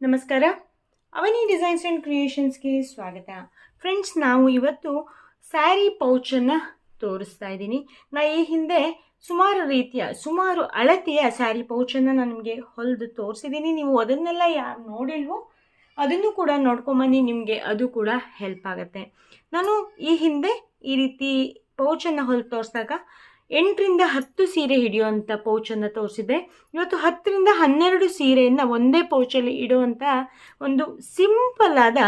ನಮಸ್ಕಾರ. ಅವನಿ designs and ಕ್ರಿಯೇಷನ್ಸ್ಗೆ ಸ್ವಾಗತ. Friends, ನಾವು ಇವತ್ತು ಸ್ಯಾರಿ ಪೌಚನ್ನು ತೋರಿಸ್ತಾ ಇದ್ದೀನಿ. ನಾ ಈ ಹಿಂದೆ ಸುಮಾರು ರೀತಿಯ, ಸುಮಾರು ಅಳತೆಯ ಸ್ಯಾರಿ ಪೌಚನ್ನು ನಾನು ನಿಮಗೆ ಹೊಲಿದು ತೋರಿಸಿದ್ದೀನಿ. ನೀವು ಅದನ್ನೆಲ್ಲ ಯಾರು ನೋಡಿಲ್ವೋ, ಅದನ್ನು ಕೂಡ ನೋಡ್ಕೊಂಬನ್ನಿ, ನಿಮಗೆ ಅದು ಕೂಡ ಹೆಲ್ಪ್ ಆಗುತ್ತೆ. ನಾನು ಈ ಹಿಂದೆ ಈ ರೀತಿ ಪೌಚನ್ನು ಹೊಲಿದು ತೋರಿಸಿದಾಗ ಎಂಟರಿಂದ ಹತ್ತು ಸೀರೆ ಹಿಡಿಯುವಂಥ ಪೌಚನ್ನು ತೋರಿಸಿದೆ. ಇವತ್ತು ಹತ್ತರಿಂದ ಹನ್ನೆರಡು ಸೀರೆಯನ್ನು ಒಂದೇ ಪೌಚಲ್ಲಿ ಇಡುವಂಥ ಒಂದು ಸಿಂಪಲ್ ಆದ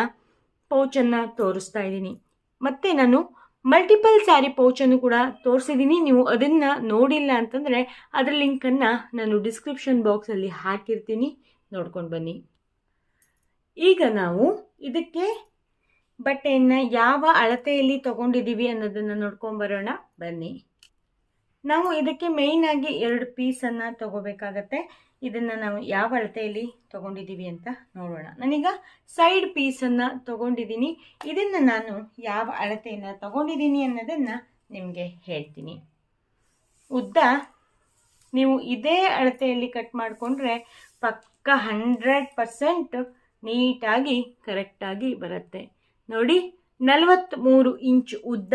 ಪೌಚನ್ನು ತೋರಿಸ್ತಾ ಇದ್ದೀನಿ. ಮತ್ತು ನಾನು ಮಲ್ಟಿಪಲ್ ಸ್ಯಾರಿ ಪೌಚನ್ನು ಕೂಡ ತೋರಿಸಿದ್ದೀನಿ. ನೀವು ಅದನ್ನು ನೋಡಿಲ್ಲ ಅಂತಂದರೆ ಅದರ ಲಿಂಕನ್ನು ನಾನು ಡಿಸ್ಕ್ರಿಪ್ಷನ್ ಬಾಕ್ಸಲ್ಲಿ ಹಾಕಿರ್ತೀನಿ. ನೋಡ್ಕೊಂಡು ಬನ್ನಿ. ಈಗ ನಾವು ಇದಕ್ಕೆ ಬಟ್ಟೆಯನ್ನು ಯಾವ ಅಳತೆಯಲ್ಲಿ ತಗೊಂಡಿದ್ದೀವಿ ಅನ್ನೋದನ್ನು ನೋಡ್ಕೊಂಬರೋಣ ಬನ್ನಿ. ನಾವು ಇದಕ್ಕೆ ಮೇಯ್ನ್ ಆಗಿ ಎರಡು ಪೀಸನ್ನು ತಗೋಬೇಕಾಗತ್ತೆ. ಇದನ್ನು ನಾವು ಯಾವ ಅಳತೆಯಲ್ಲಿ ತಗೊಂಡಿದ್ದೀವಿ ಅಂತ ನೋಡೋಣ. ನಾನೀಗ ಸೈಡ್ ಪೀಸನ್ನು ತೊಗೊಂಡಿದ್ದೀನಿ. ಇದನ್ನು ನಾನು ಯಾವ ಅಳತೆಯನ್ನು ತಗೊಂಡಿದ್ದೀನಿ ಅನ್ನೋದನ್ನು ನಿಮಗೆ ಹೇಳ್ತೀನಿ. ಉದ್ದ, ನೀವು ಇದೇ ಅಳತೆಯಲ್ಲಿ ಕಟ್ ಮಾಡಿಕೊಂಡ್ರೆ ಪಕ್ಕ ಹಂಡ್ರೆಡ್ ಪರ್ಸೆಂಟ್ ನೀಟಾಗಿ ಕರೆಕ್ಟಾಗಿ ಬರುತ್ತೆ. ನೋಡಿ ನಲವತ್ತ್ಮೂರು ಇಂಚ್ ಉದ್ದ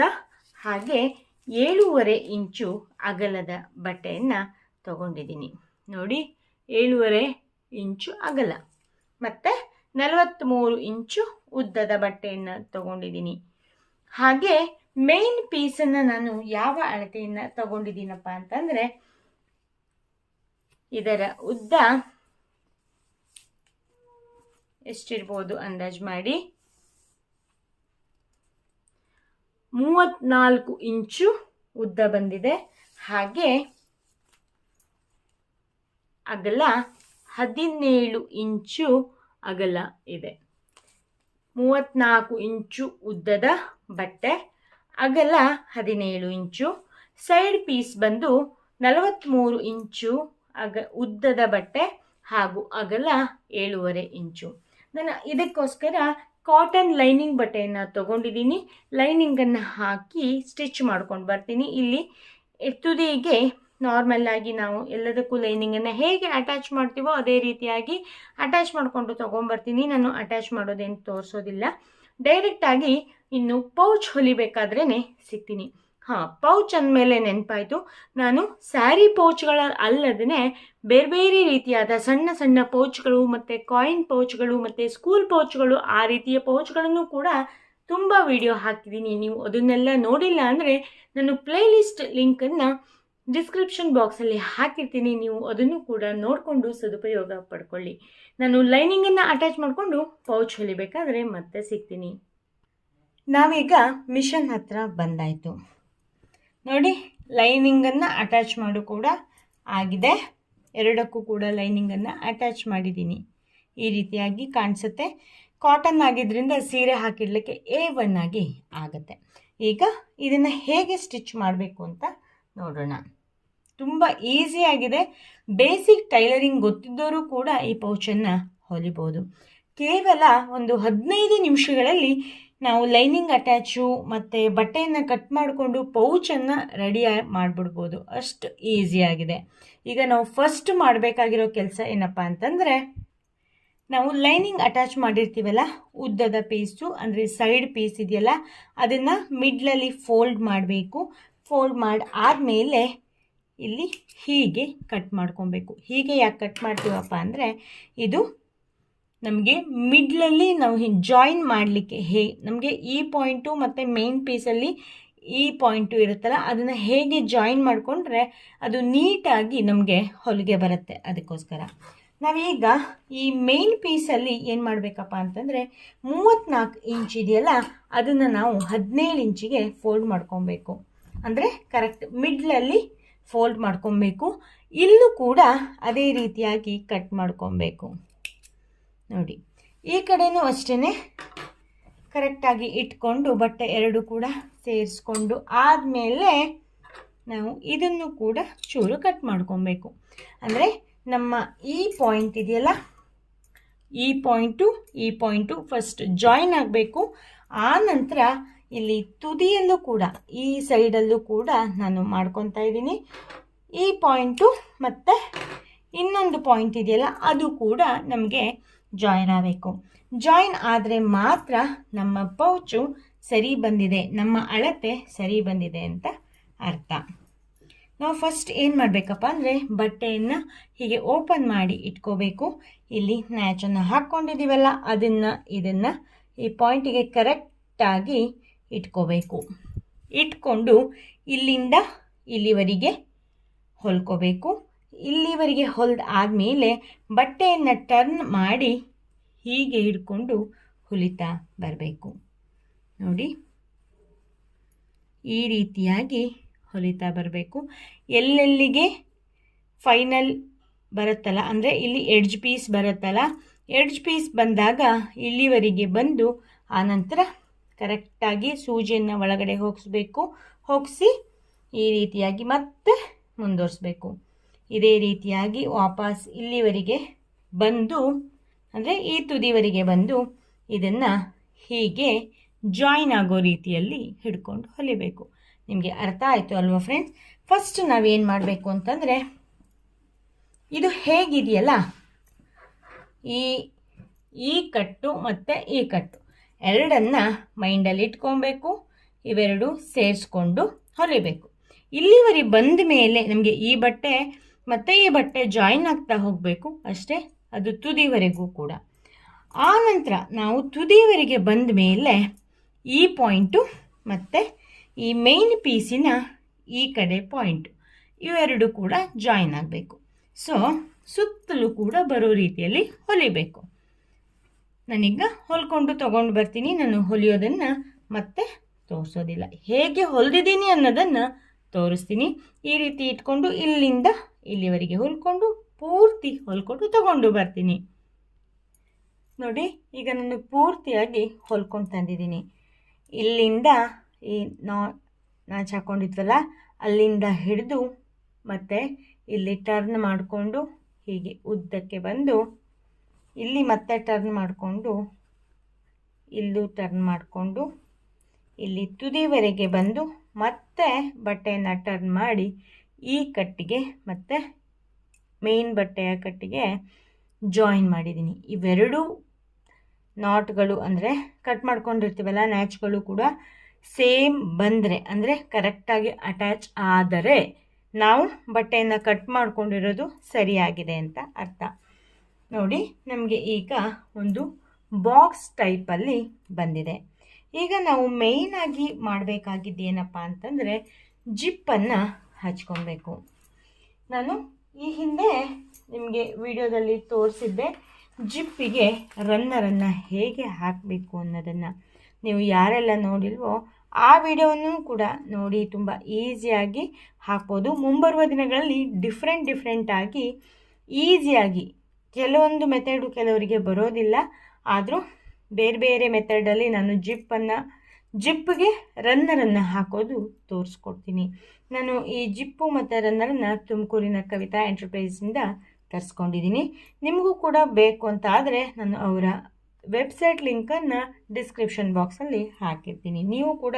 ಹಾಗೆ ಏಳೂವರೆ ಇಂಚು ಅಗಲದ ಬಟ್ಟೆಯನ್ನು ತಗೊಂಡಿದ್ದೀನಿ. ನೋಡಿ, ಏಳೂವರೆ ಇಂಚು ಅಗಲ. ಮತ್ತು ನಲವತ್ತ್ಮೂರು ಇಂಚು ಉದ್ದದ ಬಟ್ಟೆಯನ್ನು ತಗೊಂಡಿದ್ದೀನಿ. ಹಾಗೆ ಮೇನ್ ಪೀಸನ್ನು ನಾನು ಯಾವ ಅಳತೆಯನ್ನು ತಗೊಂಡಿದ್ದೀನಪ್ಪ ಅಂತಂದರೆ, ಇದರ ಉದ್ದ ಎಷ್ಟಿರ್ಬೋದು ಅಂದಾಜು ಮಾಡಿ. ಮೂವತ್ನಾಲ್ಕು ಇಂಚು ಉದ್ದ ಬಂದಿದೆ. ಹಾಗೆ ಅಗಲ ಹದಿನೇಳು ಇಂಚು ಅಗಲ ಇದೆ. ಮೂವತ್ನಾಲ್ಕು ಇಂಚು ಉದ್ದದ ಬಟ್ಟೆ, ಅಗಲ ಹದಿನೇಳು ಇಂಚು. ಸೈಡ್ ಪೀಸ್ ಬಂದು ನಲವತ್ತ್ಮೂರು ಇಂಚು ಅಗ, ಉದ್ದದ ಬಟ್ಟೆ ಹಾಗೂ ಅಗಲ ಏಳೂವರೆ ಇಂಚು. ನಾನು ಇದಕ್ಕೋಸ್ಕರ ಕಾಟನ್ ಲೈನಿಂಗ್ ಬಟ್ಟೆಯನ್ನು ತೊಗೊಂಡಿದ್ದೀನಿ. ಲೈನಿಂಗನ್ನು ಹಾಕಿ ಸ್ಟಿಚ್ ಮಾಡ್ಕೊಂಡು ಬರ್ತೀನಿ. ಇಲ್ಲಿ ತುದಿಗೆ ನಾರ್ಮಲ್ಲಾಗಿ ನಾವು ಎಲ್ಲದಕ್ಕೂ ಲೈನಿಂಗನ್ನು ಹೇಗೆ ಅಟ್ಯಾಚ್ ಮಾಡ್ತೀವೋ ಅದೇ ರೀತಿಯಾಗಿ ಅಟ್ಯಾಚ್ ಮಾಡಿಕೊಂಡು ತೊಗೊಂಬರ್ತೀನಿ. ನಾನು ಅಟ್ಯಾಚ್ ಮಾಡೋದೇನು ತೋರಿಸೋದಿಲ್ಲ. ಡೈರೆಕ್ಟಾಗಿ ಇನ್ನು ಪೌಚ್ ಹೊಲಿಬೇಕಾದ್ರೇ ಸಿಗ್ತೀನಿ. ಹಾಂ, ಪೌಚ್ ಅಂದಮೇಲೆ ನೆನಪಾಯಿತು. ನಾನು ಸ್ಯಾರಿ ಪೌಚ್ಗಳ ಅಲ್ಲದೇ ಬೇರೆ ಬೇರೆ ರೀತಿಯಾದ ಸಣ್ಣ ಸಣ್ಣ ಪೌಚ್ಗಳು ಮತ್ತು ಕಾಯಿನ್ ಪೌಚ್ಗಳು ಮತ್ತು ಸ್ಕೂಲ್ ಪೌಚ್ಗಳು ಆ ರೀತಿಯ ಪೌಚ್ಗಳನ್ನು ಕೂಡ ತುಂಬ ವಿಡಿಯೋ ಹಾಕಿದ್ದೀನಿ ನೀವು ಅದನ್ನೆಲ್ಲ ನೋಡಿಲ್ಲ ಅಂದರೆ ನಾನು ಪ್ಲೇಲಿಸ್ಟ್ ಲಿಂಕನ್ನು ಡಿಸ್ಕ್ರಿಪ್ಷನ್ ಬಾಕ್ಸಲ್ಲಿ ಹಾಕಿರ್ತೀನಿ. ನೀವು ಅದನ್ನು ಕೂಡ ನೋಡಿಕೊಂಡು ಸದುಪಯೋಗ ಪಡ್ಕೊಳ್ಳಿ. ನಾನು ಲೈನಿಂಗನ್ನು ಅಟ್ಯಾಚ್ ಮಾಡಿಕೊಂಡು ಪೌಚ್ ಹೊಲಿಬೇಕಾದ್ರೆ ಮತ್ತೆ ಸಿಗ್ತೀನಿ. ನಾವೀಗ ಮಿಷನ್ ಹತ್ರ ಬಂದಾಯಿತು. ನೋಡಿ ಲೈನಿಂಗನ್ನು ಅಟ್ಯಾಚ್ ಮಾಡು ಕೂಡ ಆಗಿದೆ. ಎರಡಕ್ಕೂ ಕೂಡ ಲೈನಿಂಗನ್ನು ಅಟ್ಯಾಚ್ ಮಾಡಿದ್ದೀನಿ. ಈ ರೀತಿಯಾಗಿ ಕಾಣಿಸುತ್ತೆ. ಕಾಟನ್ ಆಗಿದ್ದರಿಂದ ಸೀರೆ ಹಾಕಿಡಲಿಕ್ಕೆ ಎ ಒನ್ ಆಗಿ ಆಗುತ್ತೆ. ಈಗ ಇದನ್ನು ಹೇಗೆ ಸ್ಟಿಚ್ ಮಾಡಬೇಕು ಅಂತ ನೋಡೋಣ. ತುಂಬ ಈಸಿಯಾಗಿದೆ ಬೇಸಿಕ್ ಟೈಲರಿಂಗ್ ಗೊತ್ತಿದ್ದವರು ಕೂಡ ಈ ಪೌಚನ್ನು ಹೊಲಿಬೋದು. ಕೇವಲ ಒಂದು ಹದಿನೈದು ನಿಮಿಷಗಳಲ್ಲಿ ನಾವು ಲೈನಿಂಗ್ ಅಟ್ಯಾಚು ಮತ್ತು ಬಟ್ಟೆಯನ್ನು ಕಟ್ ಮಾಡಿಕೊಂಡು ಪೌಚನ್ನು ರೆಡಿ ಮಾಡಿಬಿಡ್ಬೋದು. ಅಷ್ಟು ಈಸಿಯಾಗಿದೆ ಈಗ ನಾವು ಫಸ್ಟ್ ಮಾಡಬೇಕಾಗಿರೋ ಕೆಲಸ ಏನಪ್ಪ ಅಂತಂದರೆ, ನಾವು ಲೈನಿಂಗ್ ಅಟ್ಯಾಚ್ ಮಾಡಿರ್ತೀವಲ್ಲ, ಉದ್ದದ ಪೀಸು, ಅಂದರೆ ಸೈಡ್ ಪೀಸ್ ಇದೆಯಲ್ಲ, ಅದನ್ನು ಮಿಡ್ಲಲ್ಲಿ ಫೋಲ್ಡ್ ಮಾಡಬೇಕು. ಫೋಲ್ಡ್ ಮಾಡಿ ಆದಮೇಲೆ ಇಲ್ಲಿ ಹೀಗೆ ಕಟ್ ಮಾಡ್ಕೊಬೇಕು. ಹೀಗೆ ಯಾಕೆ ಕಟ್ ಮಾಡ್ತೀವಪ್ಪ ಅಂದರೆ, ಇದು ನಮಗೆ ಮಿಡ್ಲಲ್ಲಿ ನಾವು ಜಾಯಿನ್ ಮಾಡಲಿಕ್ಕೆ ಹೇ, ನಮಗೆ ಈ ಪಾಯಿಂಟು ಮತ್ತು ಮೇನ್ ಪೀಸಲ್ಲಿ ಈ ಪಾಯಿಂಟು ಇರುತ್ತಲ್ಲ, ಅದನ್ನು ಹೇಗೆ ಜಾಯಿನ್ ಮಾಡಿಕೊಂಡ್ರೆ ಅದು ನೀಟಾಗಿ ನಮಗೆ ಹೊಲಿಗೆ ಬರುತ್ತೆ ಅದಕ್ಕೋಸ್ಕರ. ನಾವೀಗ ಈ ಮೇನ್ ಪೀಸಲ್ಲಿ ಏನು ಮಾಡಬೇಕಪ್ಪ ಅಂತಂದರೆ ಮೂವತ್ತ್ನಾಲ್ಕು ಇಂಚ್ ಇದೆಯಲ್ಲ, ಅದನ್ನು ನಾವು ಹದಿನೇಳು ಇಂಚಿಗೆ ಫೋಲ್ಡ್ ಮಾಡ್ಕೊಬೇಕು. ಅಂದರೆ ಕರೆಕ್ಟ್ ಮಿಡ್ಲಲ್ಲಿ ಫೋಲ್ಡ್ ಮಾಡ್ಕೊಬೇಕು. ಇಲ್ಲೂ ಕೂಡ ಅದೇ ರೀತಿಯಾಗಿ ಕಟ್ ಮಾಡ್ಕೊಬೇಕು. ನೋಡಿ, ಈ ಕಡೆನೂ ಅಷ್ಟೇ ಕರೆಕ್ಟಾಗಿ ಇಟ್ಕೊಂಡು ಬಟ್ಟೆ ಎರಡು ಕೂಡ ಸೇರಿಸ್ಕೊಂಡು ಆದಮೇಲೆ ನಾವು ಇದನ್ನು ಕೂಡ ಚೂರು ಕಟ್ ಮಾಡ್ಕೊಬೇಕು. ಅಂದರೆ ನಮ್ಮ ಈ ಪಾಯಿಂಟ್ ಇದೆಯಲ್ಲ, ಈ ಪಾಯಿಂಟು ಈ ಪಾಯಿಂಟು ಫಸ್ಟ್ ಜಾಯಿನ್ ಆಗಬೇಕು. ಆ ನಂತರ ಇಲ್ಲಿ ತುದಿಯಲ್ಲೂ ಕೂಡ, ಈ ಸೈಡಲ್ಲೂ ಕೂಡ ನಾನು ಮಾಡ್ಕೊತಾ ಇದ್ದೀನಿ. ಈ ಪಾಯಿಂಟು ಮತ್ತು ಇನ್ನೊಂದು ಪಾಯಿಂಟ್ ಇದೆಯಲ್ಲ, ಅದು ಕೂಡ ನಮಗೆ ಜಾಯಿನ್ ಆಗಬೇಕು. ಜಾಯಿನ್ ಆದರೆ ಮಾತ್ರ ನಮ್ಮ ಪೌಚು ಸರಿ ಬಂದಿದೆ, ನಮ್ಮ ಅಳತೆ ಸರಿ ಬಂದಿದೆ ಅಂತ ಅರ್ಥ. ನಾವು ಫಸ್ಟ್ ಏನು ಮಾಡಬೇಕಪ್ಪ ಅಂದರೆ ಬಟ್ಟೆಯನ್ನು ಹೀಗೆ ಓಪನ್ ಮಾಡಿ ಇಟ್ಕೋಬೇಕು. ಇಲ್ಲಿ ನ್ಯಾಚನ್ನು ಹಾಕ್ಕೊಂಡಿದ್ದೀವಲ್ಲ ಅದನ್ನು, ಇದನ್ನು ಈ ಪಾಯಿಂಟಿಗೆ ಕರೆಕ್ಟಾಗಿ ಇಟ್ಕೋಬೇಕು. ಇಟ್ಕೊಂಡು ಇಲ್ಲಿಂದ ಇಲ್ಲಿವರೆಗೆ ಹೊಲ್ಕೋಬೇಕು. ಇಲ್ಲಿವರೆಗೆ ಹೊಲ್ದು ಆದಮೇಲೆ ಬಟ್ಟೆಯನ್ನು ಟರ್ನ್ ಮಾಡಿ ಹೀಗೆ ಹಿಡ್ಕೊಂಡು ಹೊಲಿತಾ ಬರಬೇಕು. ನೋಡಿ. ಈ ರೀತಿಯಾಗಿ ಹೊಲಿತಾ ಬರಬೇಕು. ಎಲ್ಲೆಲ್ಲಿಗೆ ಫೈನಲ್ ಬರುತ್ತಲ್ಲ, ಅಂದರೆ ಇಲ್ಲಿ ಎಡ್ಜ್ ಪೀಸ್ ಬರುತ್ತಲ್ಲ ಎಡ್ಜ್ ಪೀಸ್ ಬಂದಾಗ ಇಲ್ಲಿವರೆಗೆ ಬಂದು ಆನಂತರ ಕರೆಕ್ಟಾಗಿ ಸೂಜಿಯನ್ನು ಒಳಗಡೆ ಹೋಗಿಸ್ಬೇಕು. ಹೋಗಿಸಿ ಈ ರೀತಿಯಾಗಿ ಮತ್ತೆ ಮುಂದುವರಿಸ್ಬೇಕು. ಇದೇ ರೀತಿಯಾಗಿ ವಾಪಸ್ ಇಲ್ಲಿವರೆಗೆ ಬಂದು, ಅಂದರೆ ಈ ತುದಿವರೆಗೆ ಬಂದು ಇದನ್ನು ಹೀಗೆ ಜಾಯಿನ್ ಆಗೋ ರೀತಿಯಲ್ಲಿ ಹಿಡ್ಕೊಂಡು ಹೊಲಿಬೇಕು. ನಿಮಗೆ ಅರ್ಥ ಆಯಿತು ಅಲ್ವಾ ಫ್ರೆಂಡ್ಸ್ ಫಸ್ಟ್ ನಾವೇನು ಮಾಡಬೇಕು ಅಂತಂದರೆ, ಇದು ಹೇಗಿದೆಯಲ್ಲ? ಈ ಈ ಕಟ್ಟು ಮತ್ತು ಈ ಕಟ್ಟು. ಎರಡನ್ನ ಮೈಂಡಲ್ಲಿ ಇಟ್ಕೊಬೇಕು, ಇವೆರಡು ಸೇರಿಸ್ಕೊಂಡು ಹೊಲಿಬೇಕು. ಇಲ್ಲಿವರೆಗೆ ಬಂದ ಮೇಲೆ, ನಮಗೆ ಈ ಬಟ್ಟೆ ಮತ್ತು ಈ ಬಟ್ಟೆ ಜಾಯಿನ್ ಆಗ್ತಾ ಹೋಗಬೇಕು ಅಷ್ಟೇ, ಅದು ತುದಿವರೆಗೂ ಕೂಡ. ಆ ನಂತರ ನಾವು ತುದಿವರೆಗೆ ಬಂದ ಮೇಲೆ ಈ ಪಾಯಿಂಟು ಮತ್ತು ಈ ಮೇನ್ ಪೀಸಿನ ಈ ಕಡೆ ಪಾಯಿಂಟು ಇವೆರಡು ಕೂಡ ಜಾಯಿನ್ ಆಗಬೇಕು. ಸೊ ಸುತ್ತಲೂ ಕೂಡ ಬರೋ ರೀತಿಯಲ್ಲಿ ಹೊಲಿಬೇಕು. ನಾನೀಗ ಹೊಲ್ಕೊಂಡು ತೊಗೊಂಡು ಬರ್ತೀನಿ, ನಾನು ಹೊಲಿಯೋದನ್ನು ಮತ್ತೆ ತೋರಿಸೋದಿಲ್ಲ. ಹೇಗೆ ಹೊಲಿದಿದ್ದೀನಿ ಅನ್ನೋದನ್ನು ತೋರಿಸ್ತೀನಿ. ಈ ರೀತಿ ಇಟ್ಕೊಂಡು ಇಲ್ಲಿಂದ ಇಲ್ಲಿವರೆಗೆ ಹೊಲ್ಕೊಂಡು, ಪೂರ್ತಿ ಹೊಲ್ಕೊಂಡು ತಗೊಂಡು ಬರ್ತೀನಿ. ನೋಡಿ, ಈಗ ನಾನು ಪೂರ್ತಿಯಾಗಿ ಹೊಲ್ಕೊಂಡು ತಂದಿದ್ದೀನಿ. ಇಲ್ಲಿಂದ ಈ ನಾ, ನಾಚ್ ಹಾಕ್ಕೊಂಡಿದ್ವಲ್ಲ ಅಲ್ಲಿಂದ ಹಿಡಿದು ಮತ್ತೆ ಇಲ್ಲಿ ಟರ್ನ್ ಮಾಡಿಕೊಂಡು ಹೀಗೆ ಉದ್ದಕ್ಕೆ ಬಂದು, ಇಲ್ಲಿ ಮತ್ತೆ ಟರ್ನ್ ಮಾಡಿಕೊಂಡು, ಇಲ್ಲೂ ಟರ್ನ್ ಮಾಡಿಕೊಂಡು, ಇಲ್ಲಿ ತುದಿವರೆಗೆ ಬಂದು ಮತ್ತೆ ಬಟ್ಟೆಯನ್ನು ಟರ್ನ್ ಮಾಡಿ ಈ ಕಟ್ಟಿಗೆ ಮತ್ತು ಮೇನ್ ಬಟ್ಟೆಯ ಕಟ್ಟಿಗೆ ಜಾಯಿನ್ ಮಾಡಿದ್ದೀನಿ ಇವೆರಡೂ ನಾಟ್ಗಳು ಅಂದರೆ ಕಟ್ ಮಾಡ್ಕೊಂಡಿರ್ತೀವಲ್ಲ ನ್ಯಾಚ್ಗಳು ಕೂಡ ಸೇಮ್ ಬಂದರೆ, ಅಂದರೆ ಕರೆಕ್ಟಾಗಿ ಅಟ್ಯಾಚ್ ಆದರೆ ನಾವು ಬಟ್ಟೆಯನ್ನು ಕಟ್ ಮಾಡ್ಕೊಂಡಿರೋದು ಸರಿಯಾಗಿದೆ ಅಂತ ಅರ್ಥ. ನೋಡಿ, ನಮಗೆ ಈಗ ಒಂದು ಬಾಕ್ಸ್ ಟೈಪಲ್ಲಿ ಬಂದಿದೆ. ಈಗ ನಾವು ಮೇಯ್ನಾಗಿ ಮಾಡಬೇಕಾಗಿದ್ದು ಏನಪ್ಪ ಅಂತಂದರೆ ಜಿಪ್ಪನ್ನು ಹಚ್ಕೊಬೇಕು. ನಾನು ಈ ಹಿಂದೆ ನಿಮಗೆ ವಿಡಿಯೋದಲ್ಲಿ ತೋರಿಸಿದ್ದೆ ಜಿಪ್ಪಿಗೆ ರನ್ನರನ್ನು ಹೇಗೆ ಹಾಕಬೇಕು ಅನ್ನೋದನ್ನು. ನೀವು ಯಾರೆಲ್ಲ ನೋಡಿಲ್ವೋ ಆ ವಿಡಿಯೋವನ್ನು ಕೂಡ ನೋಡಿ ತುಂಬ ಈಸಿಯಾಗಿ ಹಾಕ್ಬೋದು. ಮುಂಬರುವ ದಿನಗಳಲ್ಲಿ ಡಿಫ್ರೆಂಟ್ ಡಿಫ್ರೆಂಟಾಗಿ ಈಸಿಯಾಗಿ ಕೆಲವೊಂದು ಮೆಥಡು ಕೆಲವರಿಗೆ ಬರೋದಿಲ್ಲ, ಆದರೂ ಬೇರೆ ಬೇರೆ ಮೆಥಡಲ್ಲಿ ನಾನು ಜಿಪ್ಪನ್ನು ಜಿಪ್ಪಿಗೆ ರನ್ನರನ್ನು ಹಾಕೋದು ತೋರಿಸ್ಕೊಡ್ತೀನಿ. ನಾನು ಈ ಜಿಪ್ಪು ಮತ್ತು ರನ್ನರನ್ನು ತುಮಕೂರಿನ ಕವಿತಾ ಎಂಟರ್ಪ್ರೈಸಿಂದ ತರಿಸ್ಕೊಂಡಿದ್ದೀನಿ ನಿಮಗೂ ಕೂಡ ಬೇಕು ಅಂತ ಆದರೆ ನಾನು ಅವರ ವೆಬ್ಸೈಟ್ ಲಿಂಕನ್ನು ಡಿಸ್ಕ್ರಿಪ್ಷನ್ ಬಾಕ್ಸಲ್ಲಿ ಹಾಕಿರ್ತೀನಿ. ನೀವು ಕೂಡ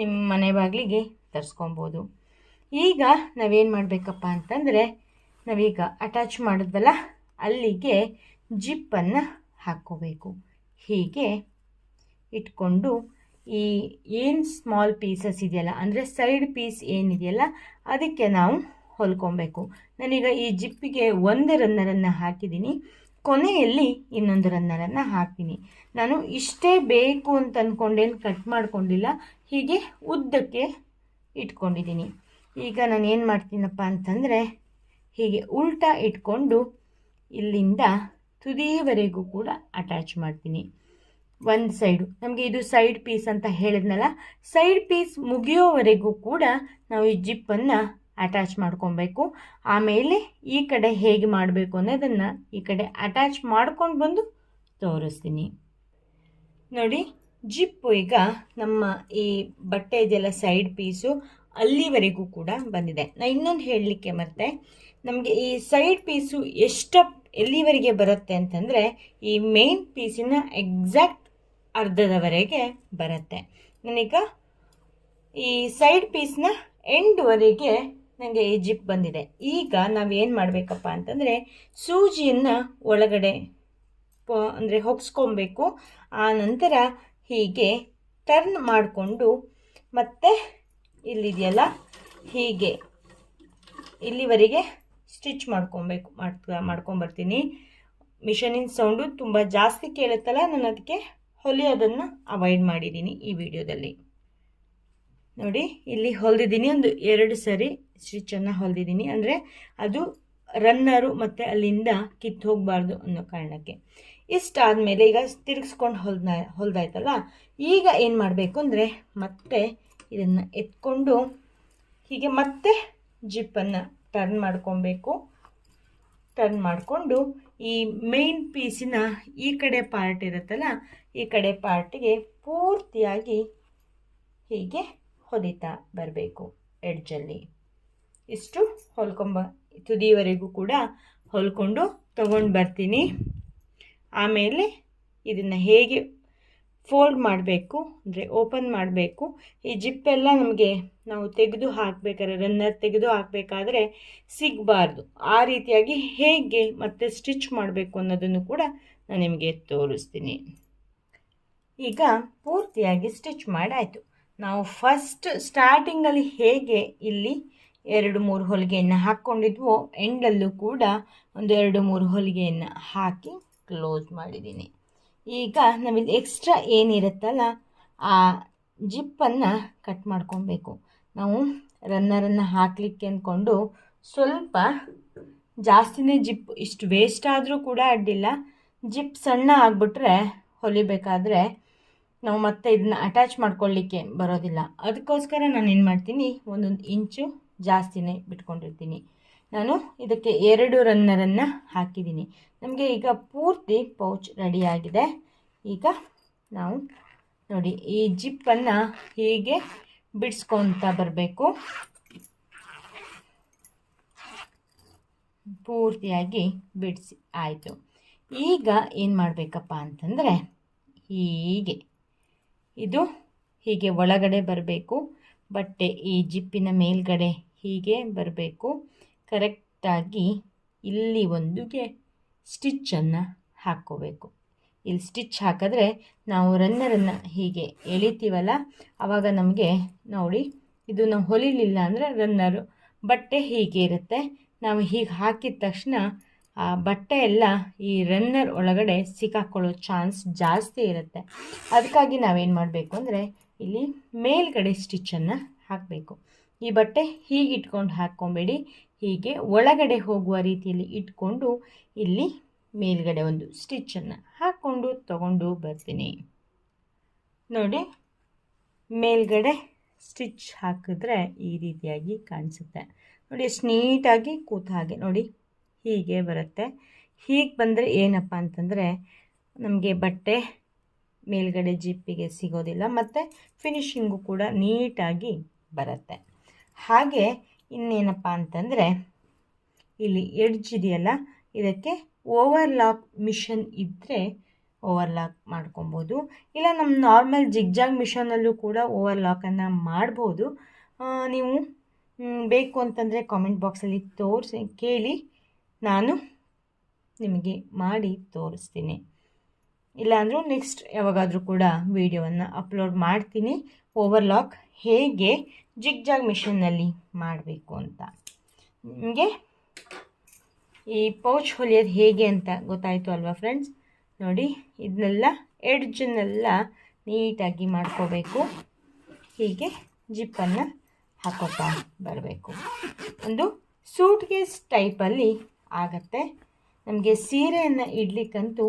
ನಿಮ್ಮ ಮನೆ ಬಾಗಿಲಿಗೆ ತರಿಸ್ಕೊಬೋದು. ಈಗ ನಾವೇನು ಮಾಡಬೇಕಪ್ಪ ಅಂತಂದರೆ, ನಾವೀಗ ಅಟ್ಯಾಚ್ ಮಾಡಿದ್ವಲ್ಲ, ಅಲ್ಲಿಗೆ ಜಿಪ್ಪನ್ನು ಹಾಕ್ಕೋಬೇಕು. ಹೀಗೆ ಇಟ್ಕೊಂಡು ಈ ಏನು ಸ್ಮಾಲ್ ಪೀಸಸ್ ಇದೆಯಲ್ಲ, ಅಂದರೆ ಸೈಡ್ ಪೀಸ್ ಏನಿದೆಯಲ್ಲ, ಅದಕ್ಕೆ ನಾವು ಹೊಲ್ಕೊಬೇಕು. ನಾನೀಗ ಈ ಜಿಪ್ಪಿಗೆ ಒಂದು ರನ್ನರನ್ನು ಹಾಕಿದ್ದೀನಿ. ಕೊನೆಯಲ್ಲಿ ಇನ್ನೊಂದು ರನ್ನರನ್ನು ಹಾಕ್ತೀನಿ. ನಾನು ಇಷ್ಟೇ ಬೇಕು ಅಂತ ಅಂದ್ಕೊಂಡೇನು ಕಟ್ ಮಾಡ್ಕೊಂಡಿಲ್ಲ, ಹೀಗೆ ಉದ್ದಕ್ಕೆ ಇಟ್ಕೊಂಡಿದ್ದೀನಿ. ಈಗ ನಾನು ಏನು ಮಾಡ್ತೀನಪ್ಪ ಅಂತಂದರೆ, ಹೀಗೆ ಉಲ್ಟಾ ಇಟ್ಕೊಂಡು ಇಲ್ಲಿಂದ ತುದಿಯವರೆಗೂ ಕೂಡ ಅಟ್ಯಾಚ್ ಮಾಡ್ತೀನಿ. ಒಂದು ಸೈಡು ನಮಗೆ ಇದು ಸೈಡ್ ಪೀಸ್ ಅಂತ ಹೇಳಿದ್ನಲ್ಲ ಸೈಡ್ ಪೀಸ್ ಮುಗಿಯೋವರೆಗೂ ಕೂಡ ನಾವು ಈ ಜಿಪ್ಪನ್ನು ಅಟ್ಯಾಚ್ ಮಾಡ್ಕೊಬೇಕು. ಆಮೇಲೆ ಈ ಕಡೆ ಹೇಗೆ ಮಾಡಬೇಕು ಅನ್ನೋದನ್ನು ಈ ಕಡೆ ಅಟ್ಯಾಚ್ ಮಾಡ್ಕೊಂಡು ಬಂದು ತೋರಿಸ್ತೀನಿ. ನೋಡಿ, ಜಿಪ್ಪು ಈಗ ನಮ್ಮ ಈ ಬಟ್ಟೆ ಇದೆಲ್ಲ ಸೈಡ್ ಪೀಸು ಅಲ್ಲಿವರೆಗೂ ಕೂಡ ಬಂದಿದೆ. ನಾನು ಇನ್ನೊಂದು ಹೇಳಲಿಕ್ಕೆ ಮತ್ತೆ, ನಮಗೆ ಈ ಸೈಡ್ ಪೀಸು ಎಷ್ಟು ಎಲ್ಲಿವರೆಗೆ ಬರುತ್ತೆ ಅಂತಂದರೆ ಈ ಮೇನ್ ಪೀಸಿನ ಎಕ್ಸಾಕ್ಟ್ ಅರ್ಧದವರೆಗೆ ಬರುತ್ತೆ. ನನಗೀಗ ಈ ಸೈಡ್ ಪೀಸ್ನ ಎಂಡ್ವರೆಗೆ ನನಗೆ ಈ ಜಿಪ್ ಬಂದಿದೆ. ಈಗ ನಾವೇನು ಮಾಡಬೇಕಪ್ಪ ಅಂತಂದರೆ ಸೂಜಿಯನ್ನು ಒಳಗಡೆ ಅಂದರೆ ಹೊಗ್ಸ್ಕೊಬೇಕು. ಆ ನಂತರ ಹೀಗೆ ಟರ್ನ್ ಮಾಡಿಕೊಂಡು ಮತ್ತೆ ಇಲ್ಲಿದೆಯಲ್ಲ, ಹೀಗೆ ಇಲ್ಲಿವರೆಗೆ ಸ್ಟಿಚ್ ಮಾಡ್ಕೊಬೇಕು ಮಾಡ್ತಾ ಮಾಡ್ಕೊಂಬರ್ತೀನಿ. ಮಿಷನಿನ ಸೌಂಡು ತುಂಬ ಜಾಸ್ತಿ ಕೇಳುತ್ತಲ್ಲ ನಾನು ಅದಕ್ಕೆ ಹೊಲಿಯೋದನ್ನು ಅವಾಯ್ಡ್ ಮಾಡಿದ್ದೀನಿ ಈ ವಿಡಿಯೋದಲ್ಲಿ. ನೋಡಿ ಇಲ್ಲಿ ಹೊಲಿದಿದ್ದೀನಿ ಒಂದು ಎರಡು ಸರಿ ಸ್ಟಿಚ್ಚನ್ನು ಹೊಲಿದಿದ್ದೀನಿ. ಅಂದರೆ ಅದು ರನ್ನರು ಮತ್ತು ಅಲ್ಲಿಂದ ಕಿತ್ತು ಹೋಗಬಾರ್ದು ಅನ್ನೋ ಕಾರಣಕ್ಕೆ. ಇಷ್ಟಾದಮೇಲೆ ಈಗ ತಿರುಗಿಸ್ಕೊಂಡು ಹೊಲ್ದ ಹೊಲ್ದಾಯ್ತಲ್ಲ ಈಗ ಏನು ಮಾಡಬೇಕು ಅಂದರೆ ಮತ್ತೆ ಇದನ್ನು ಎತ್ಕೊಂಡು ಹೀಗೆ ಮತ್ತೆ ಜಿಪ್ಪನ್ನು ಟರ್ನ್ ಮಾಡ್ಕೊಬೇಕು. ಟರ್ನ್ ಮಾಡಿಕೊಂಡು ಈ ಮೇನ್ ಪೀಸಿನ ಈ ಕಡೆ ಪಾರ್ಟ್ ಇರುತ್ತಲ್ಲ, ಈ ಕಡೆ ಪಾರ್ಟಿಗೆ ಪೂರ್ತಿಯಾಗಿ ಹೀಗೆ ಹೊಲಿತಾ ಬರಬೇಕು ಎಡ್ಜಲ್ಲಿ ಇಷ್ಟು ಹೊಲ್ಕೊಂಬ, ತುದಿವರೆಗೂ ಕೂಡ ಹೊಲ್ಕೊಂಡು ತಗೊಂಡು ಬರ್ತೀನಿ. ಆಮೇಲೆ ಇದನ್ನು ಹೇಗೆ ಫೋಲ್ಡ್ ಮಾಡಬೇಕು, ಅಂದರೆ ಓಪನ್ ಮಾಡಬೇಕು. ಈ ಜಿಪ್ಪೆಲ್ಲ ನಮಗೆ ನಾವು ತೆಗೆದು ಹಾಕಬೇಕಾದ್ರೆ ರನ್ನರ್ ತೆಗೆದು ಹಾಕಬೇಕಾದ್ರೆ ಸಿಗಬಾರ್ದು. ಆ ರೀತಿಯಾಗಿ ಹೇಗೆ ಮತ್ತೆ ಸ್ಟಿಚ್ ಮಾಡಬೇಕು ಅನ್ನೋದನ್ನು ಕೂಡ ನಾನು ನಿಮಗೆ ತೋರಿಸ್ತೀನಿ. ಈಗ ಪೂರ್ತಿಯಾಗಿ ಸ್ಟಿಚ್ ಮಾಡಾಯಿತು. ನಾವು ಫಸ್ಟ್ ಸ್ಟಾರ್ಟಿಂಗಲ್ಲಿ ಹೇಗೆ ಇಲ್ಲಿ ಎರಡು ಮೂರು ಹೊಲಿಗೆಯನ್ನು ಹಾಕ್ಕೊಂಡಿದ್ವೋ ಎಂಡಲ್ಲೂ ಕೂಡ ಒಂದು ಎರಡು ಮೂರು ಹೊಲಿಗೆಯನ್ನು ಹಾಕಿ ಕ್ಲೋಸ್ ಮಾಡಿದ್ದೀನಿ. ಈಗ ನಾವಿಲ್ಲಿ ಎಕ್ಸ್ಟ್ರಾ ಏನಿರುತ್ತಲ್ಲ, ಆ ಜಿಪ್ಪನ್ನು ಕಟ್ ಮಾಡ್ಕೊಬೇಕು. ನಾವು ರನ್ನರನ್ನು ಹಾಕಲಿಕ್ಕೆ ಅಂದ್ಕೊಂಡು ಸ್ವಲ್ಪ ಜಾಸ್ತಿನೇ ಜಿಪ್, ಇಷ್ಟು ವೇಸ್ಟ್ ಆದರೂ ಕೂಡ ಅಡ್ಡಿಲ್ಲ. ಜಿಪ್ ಸಣ್ಣ ಆಗಿಬಿಟ್ರೆ ಹೊಲಿಬೇಕಾದ್ರೆ ನಾವು ಮತ್ತೆ ಇದನ್ನ ಅಟ್ಯಾಚ್ ಮಾಡ್ಕೊಳ್ಳಿಕ್ಕೆ ಬರೋದಿಲ್ಲ. ಅದಕ್ಕೋಸ್ಕರ ನಾನು ಏನು ಮಾಡ್ತೀನಿ, ಒಂದೊಂದು ಇಂಚು ಜಾಸ್ತಿನೇ ಬಿಟ್ಕೊಂಡಿರ್ತೀನಿ. ನಾನು ಇದಕ್ಕೆ ಎರಡು ರನ್ನರನ್ನು ಹಾಕಿದ್ದೀನಿ. ನಮಗೆ ಈಗ ಪೂರ್ತಿ ಪೌಚ್ ರೆಡಿಯಾಗಿದೆ ಈಗ ನಾವು ನೋಡಿ ಈ ಜಿಪ್ಪನ್ನು ಹೀಗೆ ಬಿಡಿಸ್ಕೊತಾ ಬರಬೇಕು. ಪೂರ್ತಿಯಾಗಿ ಬಿಡಿಸಿ ಆಯಿತು. ಈಗ ಏನು ಮಾಡಬೇಕಪ್ಪ ಅಂತಂದರೆ ಹೀಗೆ. ಇದು ಹೀಗೆ ಒಳಗಡೆ ಬರಬೇಕು, ಬಟ್ಟೆ ಈ ಜಿಪ್ಪಿನ ಮೇಲ್ಗಡೆ ಹೀಗೆ ಬರಬೇಕು. ಕರೆಕ್ಟಾಗಿ ಇಲ್ಲಿ ಒಂದುಗೆ ಸ್ಟಿಚ್ಚನ್ನು ಹಾಕ್ಕೋಬೇಕು. ಇಲ್ಲಿ ಸ್ಟಿಚ್ ಹಾಕಿದ್ರೆ ನಾವು ರನ್ನರನ್ನು ಹೀಗೆ ಎಳಿತೀವಲ್ಲ ಆವಾಗ ನಮಗೆ ನೋಡಿ ಇದು ನಾವು ಹೊಲಿಲಿಲ್ಲ ಅಂದರೆ ರನ್ನರು ಬಟ್ಟೆ ಹೀಗೆ ಇರುತ್ತೆ. ನಾವು ಹೀಗೆ ಹಾಕಿದ ತಕ್ಷಣ ಆ ಬಟ್ಟೆ ಎಲ್ಲ ಈ ರನ್ನರ್ ಒಳಗಡೆ ಸಿಕ್ಕಾಕೊಳ್ಳೋ ಚಾನ್ಸ್ ಜಾಸ್ತಿ ಇರುತ್ತೆ. ಅದಕ್ಕಾಗಿ ನಾವೇನು ಮಾಡಬೇಕು ಅಂದರೆ ಇಲ್ಲಿ ಮೇಲ್ಗಡೆ ಸ್ಟಿಚ್ಚನ್ನು ಹಾಕಬೇಕು. ಈ ಬಟ್ಟೆ ಹೀಗೆ ಇಟ್ಕೊಂಡು ಹಾಕ್ಕೊಬೇಡಿ. ಹೀಗೆ ಒಳಗಡೆ ಹೋಗುವ ರೀತಿಯಲ್ಲಿ ಇಟ್ಕೊಂಡು ಇಲ್ಲಿ ಮೇಲ್ಗಡೆ ಒಂದು ಸ್ಟಿಚ್ಚನ್ನು ಹಾಕ್ಕೊಂಡು ತಗೊಂಡು ಬರ್ತೀನಿ. ನೋಡಿ, ಮೇಲ್ಗಡೆ ಸ್ಟಿಚ್ ಹಾಕಿದ್ರೆ ಈ ರೀತಿಯಾಗಿ ಕಾಣಿಸುತ್ತೆ. ನೋಡಿ, ಎಷ್ಟು ನೀಟಾಗಿ ಕೂತ ಹಾಗೆ ನೋಡಿ, ಹೀಗೆ ಬರುತ್ತೆ. ಹೀಗೆ ಬಂದರೆ ಏನಪ್ಪ ಅಂತಂದರೆ, ನಮಗೆ ಬಟ್ಟೆ ಮೇಲ್ಗಡೆ ಜಿಪ್ಪಿಗೆ ಸಿಗೋದಿಲ್ಲ, ಮತ್ತು ಫಿನಿಷಿಂಗು ಕೂಡ ನೀಟಾಗಿ ಬರುತ್ತೆ. ಹಾಗೆ ಇನ್ನೇನಪ್ಪ ಅಂತಂದರೆ, ಇಲ್ಲಿ ಎಡ್ಜ್ ಇದೆಯಲ್ಲ, ಇದಕ್ಕೆ ಓವರ್ಲಾಕ್ ಮಿಷನ್ ಇದ್ದರೆ ಓವರ್ಲಾಕ್ ಮಾಡ್ಕೊಬೋದು. ಇಲ್ಲ ನಮ್ಮ ನಾರ್ಮಲ್ ಜಿಗ್ಜಾಗ್ ಮಿಷನಲ್ಲೂ ಕೂಡ ಓವರ್ಲಾಕನ್ನು ಮಾಡ್ಬೋದು. ನೀವು ಬೇಕು ಅಂತಂದರೆ ಕಾಮೆಂಟ್ ಬಾಕ್ಸಲ್ಲಿ ತೋರಿಸಿ, ಕೇಳಿ, ನಾನು ನಿಮಗೆ ಮಾಡಿ ತೋರಿಸ್ತೀನಿ. ಇಲ್ಲಾಂದರೂ ನೆಕ್ಸ್ಟ್ ಯಾವಾಗಾದರೂ ಕೂಡ ವಿಡಿಯೋವನ್ನು ಅಪ್ಲೋಡ್ ಮಾಡ್ತೀನಿ. ಓವರ್ಲಾಕ್ ಹೇಗೆ ಜಿಗ್ಜಾಗ್ ಮಿಷನ್ನಲ್ಲಿ ಮಾಡಬೇಕು ಅಂತ. ನಿಮಗೆ ಈ ಪೌಚ್ ಹೊಲಿಯೋದು ಹೇಗೆ ಅಂತ ಗೊತ್ತಾಯಿತು ಅಲ್ವಾ ಫ್ರೆಂಡ್ಸ್? ನೋಡಿ ಇದನ್ನೆಲ್ಲ ಎಡ್ಜನ್ನೆಲ್ಲ ನೀಟಾಗಿ ಮಾಡ್ಕೋಬೇಕು. ಹೀಗೆ ಜಿಪ್ಪನ್ನು ಹಾಕೋತಾ ಬರಬೇಕು. ಒಂದು ಸೂಟ್ ಟೈಪಲ್ಲಿ ಆಗತ್ತೆ. ನಮಗೆ ಸೀರೆಯನ್ನು ಇಡ್ಲಿಕ್ಕಂತೂ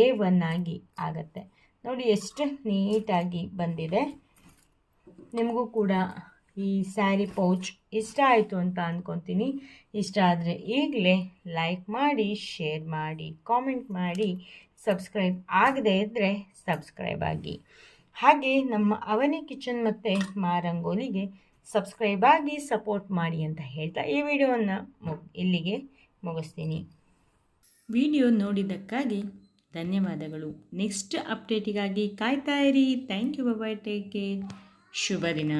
ಎ ಒನ್ ಆಗಿ ಆಗತ್ತೆ. ನೋಡಿ, ಎಷ್ಟು ನೀಟಾಗಿ ಬಂದಿದೆ. ನಿಮಗೂ ಕೂಡ ಈ ಸ್ಯಾರಿ ಪೌಚ್ ಇಷ್ಟ ಆಯಿತು ಅಂತ ಅಂದ್ಕೊತೀನಿ ಇಷ್ಟ ಆದರೆ ಈಗಲೇ ಲೈಕ್ ಮಾಡಿ ಶೇರ್ ಮಾಡಿ ಕಾಮೆಂಟ್ ಮಾಡಿ ಸಬ್ಸ್ಕ್ರೈಬ್ ಆಗದೇ ಇದ್ದರೆ ಸಬ್ಸ್ಕ್ರೈಬ್ ಆಗಿ. ಹಾಗೆ ನಮ್ಮ ಅವನಿ ಕಿಚನ್ ಮತ್ತು ಮಾರಂಗೋಲಿಗೆ ಸಬ್ಸ್ಕ್ರೈಬ್ ಆಗಿ ಸಪೋರ್ಟ್ ಮಾಡಿ ಅಂತ ಹೇಳ್ತಾ ಈ ವಿಡಿಯೋವನ್ನು ಇಲ್ಲಿಗೆ ಮುಗಿಸ್ತೀನಿ. ವಿಡಿಯೋ ನೋಡಿದ್ದಕ್ಕಾಗಿ ಧನ್ಯವಾದಗಳು. ನೆಕ್ಸ್ಟ್ ಅಪ್ಡೇಟಿಗಾಗಿ ಕಾಯ್ತಾ ಇರಿ. Thank you bye take care ಶುಭ ದಿನ.